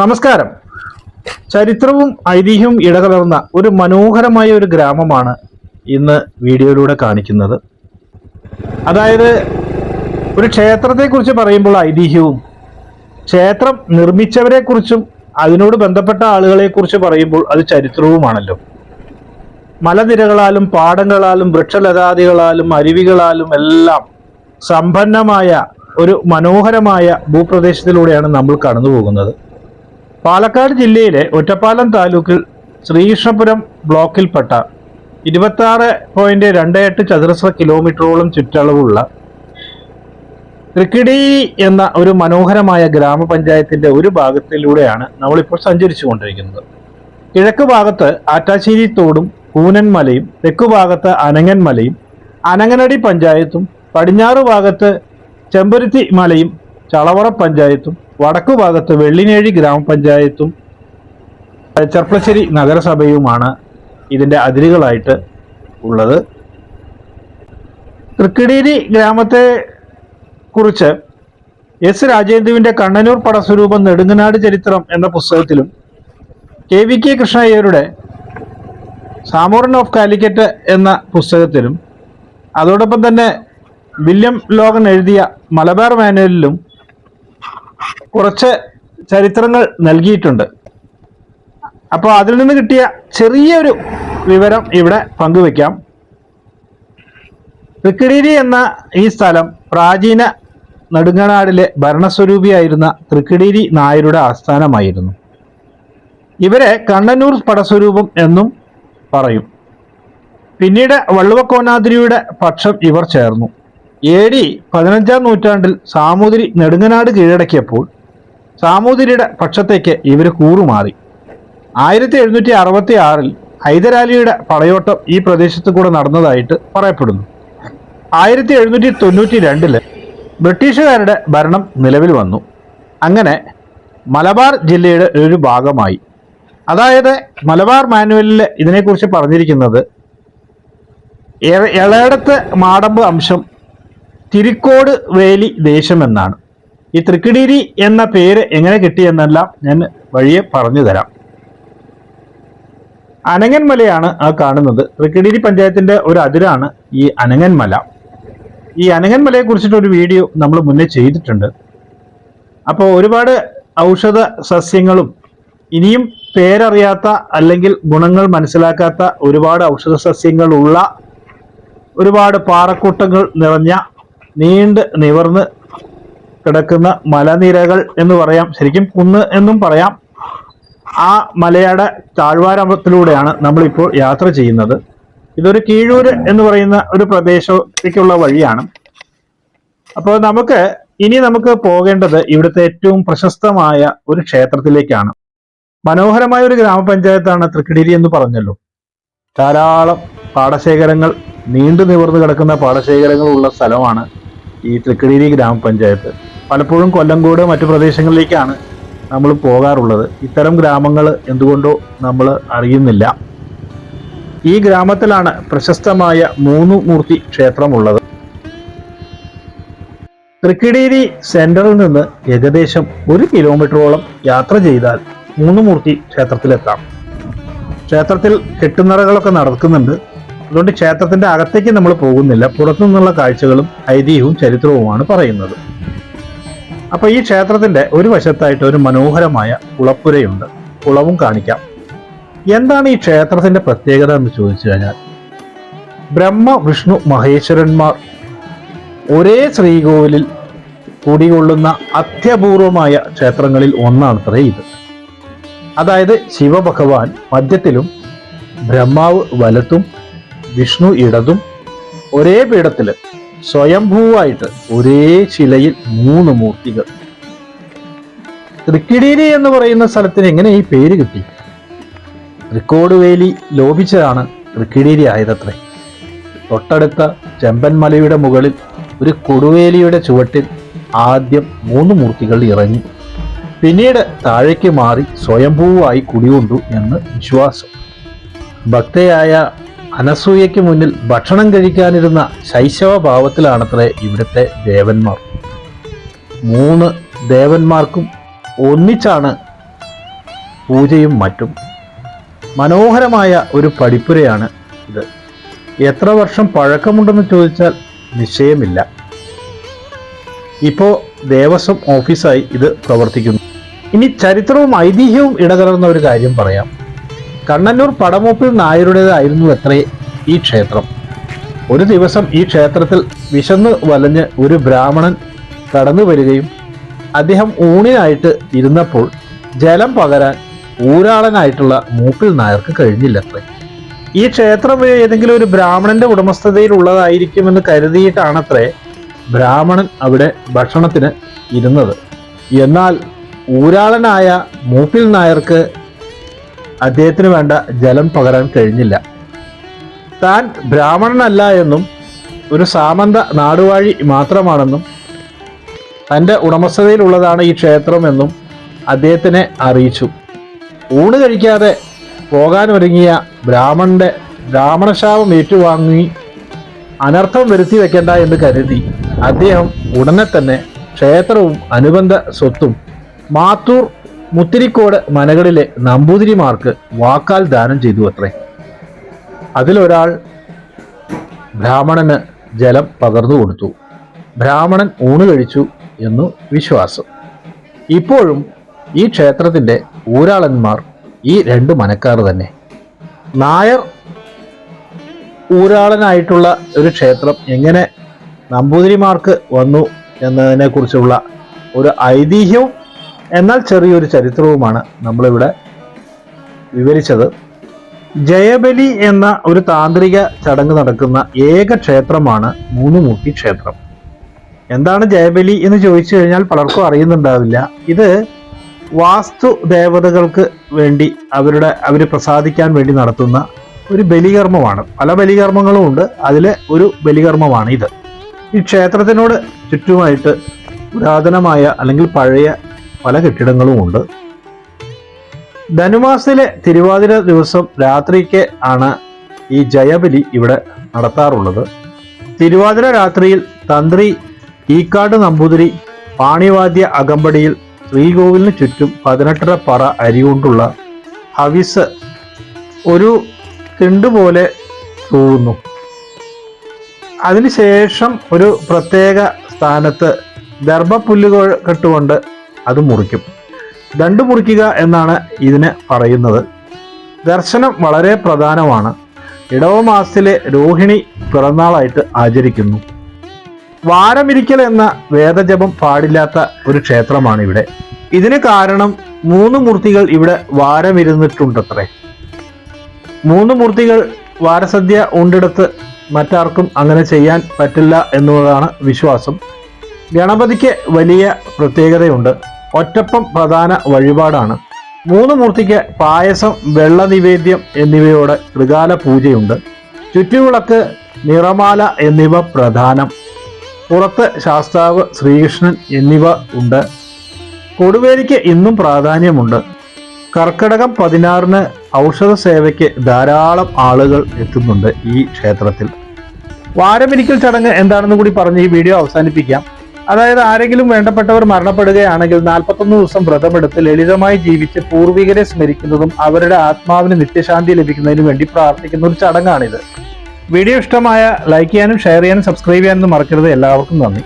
നമസ്കാരം. ചരിത്രവും ഐതിഹ്യവും ഇടകലർന്ന ഒരു മനോഹരമായ ഒരു ഗ്രാമമാണ് ഇന്ന് വീഡിയോയിലൂടെ കാണിക്കുന്നത്. അതായത് ഒരു ക്ഷേത്രത്തെക്കുറിച്ച് പറയുമ്പോൾ ഐതിഹ്യവും ക്ഷേത്രം നിർമ്മിച്ചവരെ കുറിച്ചും അതിനോട് ബന്ധപ്പെട്ട ആളുകളെ കുറിച്ച് പറയുമ്പോൾ അത് ചരിത്രവുമാണല്ലോ. മലനിരകളാലും പാടങ്ങളാലും വൃക്ഷലതാദികളാലും അരുവികളാലും എല്ലാം സമ്പന്നമായ ഒരു മനോഹരമായ ഭൂപ്രദേശത്തിലൂടെയാണ് നമ്മൾ കടന്നു പോകുന്നത് പാലക്കാട് ജില്ലയിലെ ഒറ്റപ്പാലം താലൂക്കിൽ ശ്രീകൃഷ്ണപുരം ബ്ലോക്കിൽപ്പെട്ട ഇരുപത്തി ആറ് പോയിന്റ് രണ്ട് എട്ട് ചതുരശ്ര കിലോമീറ്ററോളം ചുറ്റളവുള്ള തൃക്കിടി എന്ന ഒരു മനോഹരമായ ഗ്രാമപഞ്ചായത്തിന്റെ ഒരു ഭാഗത്തിലൂടെയാണ് നമ്മളിപ്പോൾ സഞ്ചരിച്ചു കൊണ്ടിരിക്കുന്നത് കിഴക്ക് ഭാഗത്ത് ആറ്റാശ്ശേരി തോടും കൂനൻമലയും തെക്കു ഭാഗത്ത് അനങ്ങൻമലയും അനങ്ങനടി പഞ്ചായത്തും പടിഞ്ഞാറ് ഭാഗത്ത് ചെമ്പരുത്തി മലയും ചളവറ പഞ്ചായത്തും വടക്കു ഭാഗത്ത് വെള്ളിനേഴി ഗ്രാമപഞ്ചായത്തും ചെർപ്പശ്ശേരി നഗരസഭയുമാണ് ഇതിന്റെ അതിരുകളായിട്ട് ഉള്ളത്. തൃക്കിടീരി ഗ്രാമത്തെ കുറിച്ച് എസ് രാജേന്ദ്രുവിന്റെ കണ്ണനൂർ പടസ്വരൂപം നെടുങ്ങനാട് ചരിത്രം എന്ന പുസ്തകത്തിലും കെ വി കെ കൃഷ്ണയ്യരുടെ സാമോറൻ ഓഫ് കാലിക്കറ്റ് എന്ന പുസ്തകത്തിലും അതോടൊപ്പം തന്നെ വില്യം ലോഗൻ എഴുതിയ മലബാർ മാനുവലിലും കുറച്ച് ചരിത്രങ്ങൾ നൽകിയിട്ടുണ്ട്. അപ്പോൾ അതിൽ നിന്ന് കിട്ടിയ ചെറിയൊരു വിവരം ഇവിടെ പങ്കുവെക്കാം തൃക്കിടീരി എന്ന ഈ സ്ഥലം പ്രാചീന നെടുങ്ങനാടിലെ ഭരണസ്വരൂപിയായിരുന്ന തൃക്കിടീരി നായരുടെ ആസ്ഥാനമായിരുന്നു. ഇവരെ കണ്ണനൂർ പടസ്വരൂപം എന്നും പറയും. പിന്നീട് വള്ളുവക്കോനാദ്രിയുടെ പക്ഷം ഇവർ ചേർന്നു. എ ഡി പതിനഞ്ചാം നൂറ്റാണ്ടിൽ സാമൂതിരി നെടുങ്ങനാട് കീഴടക്കിയപ്പോൾ സാമൂതിരിയുടെ പക്ഷത്തേക്ക് ഇവർ കൂറുമാറി. ആയിരത്തി എഴുന്നൂറ്റി അറുപത്തി ആറിൽ ഹൈദരാലിയുടെ പടയോട്ടം ഈ പ്രദേശത്ത് കൂടെ നടന്നതായിട്ട് പറയപ്പെടുന്നു. ആയിരത്തി എഴുന്നൂറ്റി തൊണ്ണൂറ്റി രണ്ടിൽ ബ്രിട്ടീഷുകാരുടെ ഭരണം നിലവിൽ വന്നു. അങ്ങനെ മലബാർ ജില്ലയുടെ ഒരു ഭാഗമായി. അതായത് മലബാർ മാനുവലിൽ ഇതിനെക്കുറിച്ച് പറഞ്ഞിരിക്കുന്നത് എ- മാടമ്പ് അംശം തിരിക്കോട് വേലി ദേശം എന്നാണ് ഈ തൃക്കിടീരി എന്ന പേര് എങ്ങനെ കിട്ടിയെന്നെല്ലാം ഞാൻ വഴിയെ പറഞ്ഞു തരാം. അനങ്ങൻമലയാണ് ആ കാണുന്നത്. തൃക്കിടീരി പഞ്ചായത്തിന്റെ ഒരു അതിരാണ് ഈ അനങ്ങൻമല. ഈ അനങ്ങൻമലയെ കുറിച്ചിട്ട് ഒരു വീഡിയോ നമ്മൾ മുന്നേ ചെയ്തിട്ടുണ്ട്. അപ്പോൾ ഒരുപാട് ഔഷധ സസ്യങ്ങളും ഇനിയും പേരറിയാത്ത അല്ലെങ്കിൽ ഗുണങ്ങൾ മനസ്സിലാക്കാത്ത ഒരുപാട് ഔഷധ സസ്യങ്ങളുള്ള ഒരുപാട് പാറക്കൂട്ടങ്ങൾ നിറഞ്ഞ നീണ്ട് നിവർന്ന് കിടക്കുന്ന മലനിരകൾ എന്ന് പറയാം. ശരിക്കും കുന്ന് എന്നും പറയാം. ആ മലയുടെ താഴ്വാരത്തിലൂടെയാണ് നമ്മളിപ്പോൾ യാത്ര ചെയ്യുന്നത്. ഇതൊരു കീഴൂര് എന്ന് പറയുന്ന ഒരു പ്രദേശത്തേക്കുള്ള വഴിയാണ്. അപ്പോൾ നമുക്ക് ഇനി നമുക്ക് പോകേണ്ടത് ഇവിടുത്തെ ഏറ്റവും പ്രശസ്തമായ ഒരു ക്ഷേത്രത്തിലേക്കാണ്. മനോഹരമായ ഒരു ഗ്രാമപഞ്ചായത്താണ് തൃക്കിടിരി എന്ന് പറഞ്ഞല്ലോ. ധാരാളം പാടശേഖരങ്ങൾ നീണ്ടു നിവർന്നു കിടക്കുന്ന പാടശേഖരങ്ങൾ ഉള്ള സ്ഥലമാണ് ഈ തൃക്കടീരി ഗ്രാമപഞ്ചായത്ത്. പലപ്പോഴും കൊല്ലംകോട് മറ്റു പ്രദേശങ്ങളിലേക്കാണ് നമ്മൾ പോകാറുള്ളത്. ഇത്തരം ഗ്രാമങ്ങൾ എന്തുകൊണ്ടോ നമ്മൾ അറിയുന്നില്ല. ഈ ഗ്രാമത്തിലാണ് പ്രശസ്തമായ മൂന്നു മൂർത്തി ക്ഷേത്രമുള്ളത്. തൃക്കിടീരി സെന്ററിൽ നിന്ന് ഏകദേശം ഒരു കിലോമീറ്ററോളം യാത്ര ചെയ്താൽ മൂന്ന് മൂർത്തി ക്ഷേത്രത്തിലെത്താം. ക്ഷേത്രത്തിൽ കെട്ടുനിറകളൊക്കെ നടക്കുന്നുണ്ട്. അതുകൊണ്ട് ക്ഷേത്രത്തിന്റെ അകത്തേക്ക് നമ്മൾ പോകുന്നില്ല. പുറത്തു നിന്നുള്ള കാഴ്ചകളും ഐതിഹ്യവും ചരിത്രവുമാണ് പറയുന്നത്. അപ്പൊ ഈ ക്ഷേത്രത്തിന്റെ ഒരു വശത്തായിട്ട് ഒരു മനോഹരമായ കുളപ്പുരയുണ്ട്. കുളവും കാണിക്കാം. എന്താണ് ഈ ക്ഷേത്രത്തിന്റെ പ്രത്യേകത എന്ന് ചോദിച്ചു കഴിഞ്ഞാൽ ബ്രഹ്മ വിഷ്ണു മഹേശ്വരന്മാർ ഒരേ ശ്രീകോവിലിൽ കൂടികൊള്ളുന്ന അത്യപൂർവമായ ക്ഷേത്രങ്ങളിൽ ഒന്നാണത്രേ ഇത്. അതായത് ശിവഭഗവാൻ മധ്യത്തിലും ബ്രഹ്മാവ് വലത്തും വിഷ്ണു ഇടതും ഒരേ പീഠത്തിൽ സ്വയംഭൂവായിട്ട് ഒരേ ശിലയിൽ മൂന്ന് മൂർത്തികൾ. തൃക്കിടീരി എന്ന് പറയുന്ന സ്ഥലത്തിന് എങ്ങനെ ഈ പേര് കിട്ടി? റിക്കോർഡ് വേലി ലോപിച്ചതാണ് തൃക്കിടീരി ആയതത്രേ. തൊട്ടടുത്ത ചെമ്പൻമലയുടെ മുകളിൽ ഒരു കൊടുവേലിയുടെ ചുവട്ടിൽ ആദ്യം മൂന്ന് മൂർത്തികൾ ഇറങ്ങി. പിന്നീട് താഴേക്ക് മാറി സ്വയംഭൂവായി കുടികൊണ്ടു എന്ന് വിശ്വാസം. ഭക്തയായ അനസൂയയ്ക്ക് മുന്നിൽ ഭക്ഷണം കഴിക്കാനിരുന്ന ശൈശവ ഭാവത്തിലാണത്രേ ഇവിടുത്തെ ദേവന്മാർ. മൂന്ന് ദേവന്മാർക്കും ഒന്നിച്ചാണ് പൂജയും മറ്റും. മനോഹരമായ ഒരു പടിപ്പുരയാണ് ഇത്. എത്ര വർഷം പഴക്കമുണ്ടെന്ന് ചോദിച്ചാൽ നിശ്ചയമില്ല. ഇപ്പോൾ ദേവസ്വം ഓഫീസായി ഇത് പ്രവർത്തിക്കുന്നു. ഇനി ചരിത്രവും ഐതിഹ്യവും ഇടകലർന്ന ഒരു കാര്യം പറയാം. കണ്ണന്നൂർ പടമൂപ്പിൽ നായരുടേതായിരുന്നു അത്രേ ഈ ക്ഷേത്രം. ഒരു ദിവസം ഈ ക്ഷേത്രത്തിൽ വിശന്ന് വലഞ്ഞ് ഒരു ബ്രാഹ്മണൻ കടന്നു വരികയും അദ്ദേഹം ഊണിനായിട്ട് ഇരുന്നപ്പോൾ ജലം പകരാൻ ഊരാളനായിട്ടുള്ള മൂപ്പിൽ നായർക്ക് കഴിഞ്ഞില്ലത്രേ. ഈ ക്ഷേത്രം ഏതെങ്കിലും ഒരു ബ്രാഹ്മണന്റെ ഉടമസ്ഥതയിലുള്ളതായിരിക്കുമെന്ന് കരുതിയിട്ടാണത്രേ ബ്രാഹ്മണൻ അവിടെ ഭക്ഷണത്തിന് ഇരുന്നത്. എന്നാൽ ഊരാളനായ മൂപ്പിൽ നായർക്ക് അദ്ദേഹത്തിന് വേണ്ട ജലം പകരാൻ കഴിഞ്ഞില്ല. താൻ ബ്രാഹ്മണനല്ല എന്നും ഒരു സാമന്ത നാടുവാഴി മാത്രമാണെന്നും തന്റെ ഉടമസ്ഥതയിലുള്ളതാണ് ഈ ക്ഷേത്രമെന്നും അദ്ദേഹത്തിനെ അറിയിച്ചു. ഊണ് കഴിക്കാതെ പോകാനൊരുങ്ങിയ ബ്രാഹ്മണന്റെ ബ്രാഹ്മണശാപം ഏറ്റുവാങ്ങി അനർത്ഥം വരുത്തി വെക്കേണ്ട എന്ന് കരുതി അദ്ദേഹം ഉടനെ തന്നെ ക്ഷേത്രവും അനുബന്ധ സ്വത്തും മാത്തൂർ മുത്തിരിക്കോട് മനകളിലെ നമ്പൂതിരിമാർക്ക് വാക്കാൽ ദാനം ചെയ്തു അത്രേ. അതിലൊരാൾ ബ്രാഹ്മണന് ജലം പകർന്നു കൊടുത്തു. ബ്രാഹ്മണൻ ഊണ് കഴിച്ചു എന്നു വിശ്വാസം. ഇപ്പോഴും ഈ ക്ഷേത്രത്തിന്റെ ഊരാളന്മാർ ഈ രണ്ട് മനക്കാർ തന്നെ. നായർ ഊരാളനായിട്ടുള്ള ഒരു ക്ഷേത്രം എങ്ങനെ നമ്പൂതിരിമാർക്ക് വന്നു എന്നതിനെക്കുറിച്ചുള്ള ഒരു ഐതിഹ്യവും എന്നാൽ ചെറിയൊരു ചരിത്രവുമാണ് നമ്മളിവിടെ വിവരിച്ചത്. ജയബലി എന്ന ഒരു താന്ത്രിക ചടങ്ങ് നടക്കുന്ന ഏക ക്ഷേത്രമാണ് മൂന്നുമൂർത്തി ക്ഷേത്രം. എന്താണ് ജയബലി എന്ന് ചോദിച്ചു കഴിഞ്ഞാൽ പലർക്കും അറിയുന്നുണ്ടാവില്ല. ഇത് വാസ്തു ദേവതകൾക്ക് വേണ്ടി അവരുടെ അവർ പ്രസാദിക്കാൻ വേണ്ടി നടത്തുന്ന ഒരു ബലികർമ്മമാണ്. പല ബലികർമ്മങ്ങളും ഉണ്ട്. അതിലെ ഒരു ബലികർമ്മമാണ് ഇത്. ഈ ക്ഷേത്രത്തിനോട് ചുറ്റുമായിട്ട് പുരാതനമായ അല്ലെങ്കിൽ പഴയ പല കെട്ടിടങ്ങളും ഉണ്ട്. ധനുമാസത്തിലെ തിരുവാതിര ദിവസം രാത്രിക്ക് ആണ് ഈ ജയബലി ഇവിടെ നടത്താറുള്ളത്. തിരുവാതിര രാത്രിയിൽ തന്ത്രി ഈക്കാട് നമ്പൂതിരി പാണിവാദ്യ അകമ്പടിയിൽ ശ്രീകോവിലിന് ചുറ്റും പതിനെട്ടര പറ അരി കൊണ്ടുള്ള ഹവിസ് ഒരു തിണ്ട് പോലെ തൂവുന്നു. അതിനുശേഷം ഒരു പ്രത്യേക സ്ഥാനത്ത് ദർഭപ്പുല്ലുകൾ കെട്ടുകൊണ്ട് അത് മുറിക്കും. ദണ്ട് മുറിക്കുക എന്നാണ് ഇതിന് പറയുന്നത്. ദർശനം വളരെ പ്രധാനമാണ്. ഇടവ മാസത്തിലെ രോഹിണി പിറന്നാളായിട്ട് ആചരിക്കുന്നു. വാരമിരിക്കൽ എന്ന വേദജപം പാടില്ലാത്ത ഒരു ക്ഷേത്രമാണ് ഇവിടെ ഇതിന് കാരണം മൂന്ന് മൂർത്തികൾ ഇവിടെ വാരമിരുന്നിട്ടുണ്ടത്രേ. മൂന്ന് മൂർത്തികൾ വാരസദ്യ ഉണ്ടെടുത്ത് മറ്റാർക്കും അങ്ങനെ ചെയ്യാൻ പറ്റില്ല എന്നുള്ളതാണ് വിശ്വാസം. ഗണപതിക്ക് വലിയ പ്രത്യേകതയുണ്ട്. ഒറ്റപ്പം പ്രധാന വഴിപാടാണ്. മൂന്ന് മൂർത്തിക്ക് പായസം വെള്ള നിവേദ്യം എന്നിവയോടെ ത്രികാല പൂജയുണ്ട്. ചുറ്റുവിളക്ക് നിറമാല എന്നിവ പ്രധാനം. പുറത്ത് ശാസ്താവ് ശ്രീകൃഷ്ണൻ എന്നിവ ഉണ്ട്. കൊടുവേലിക്ക് ഇന്നും പ്രാധാന്യമുണ്ട്. കർക്കിടകം പതിനാറിന് ഔഷധ സേവയ്ക്ക് ധാരാളം ആളുകൾ എത്തുന്നുണ്ട് ഈ ക്ഷേത്രത്തിൽ. വാരമിരിക്കൽ ചടങ്ങ് എന്താണെന്ന് കൂടി പറഞ്ഞ് ഈ വീഡിയോ അവസാനിപ്പിക്കാം. അതായത് ആരെങ്കിലും വേണ്ടപ്പെട്ടവർ മരണപ്പെടുകയാണെങ്കിൽ നാൽപ്പത്തൊന്ന് ദിവസം വ്രതമെടുത്ത് ലളിതമായി ജീവിച്ച് പൂർവികരെ സ്മരിക്കുന്നതും അവരുടെ ആത്മാവിന് നിത്യശാന്തി ലഭിക്കുന്നതിനു വേണ്ടി പ്രാർത്ഥിക്കുന്ന ഒരു ചടങ്ങാണിത്. വീഡിയോ ഇഷ്ടമായ ലൈക്ക് ചെയ്യാനും ഷെയർ ചെയ്യാനും സബ്സ്ക്രൈബ് ചെയ്യാനും മറക്കരുത്. എല്ലാവർക്കും നന്ദി.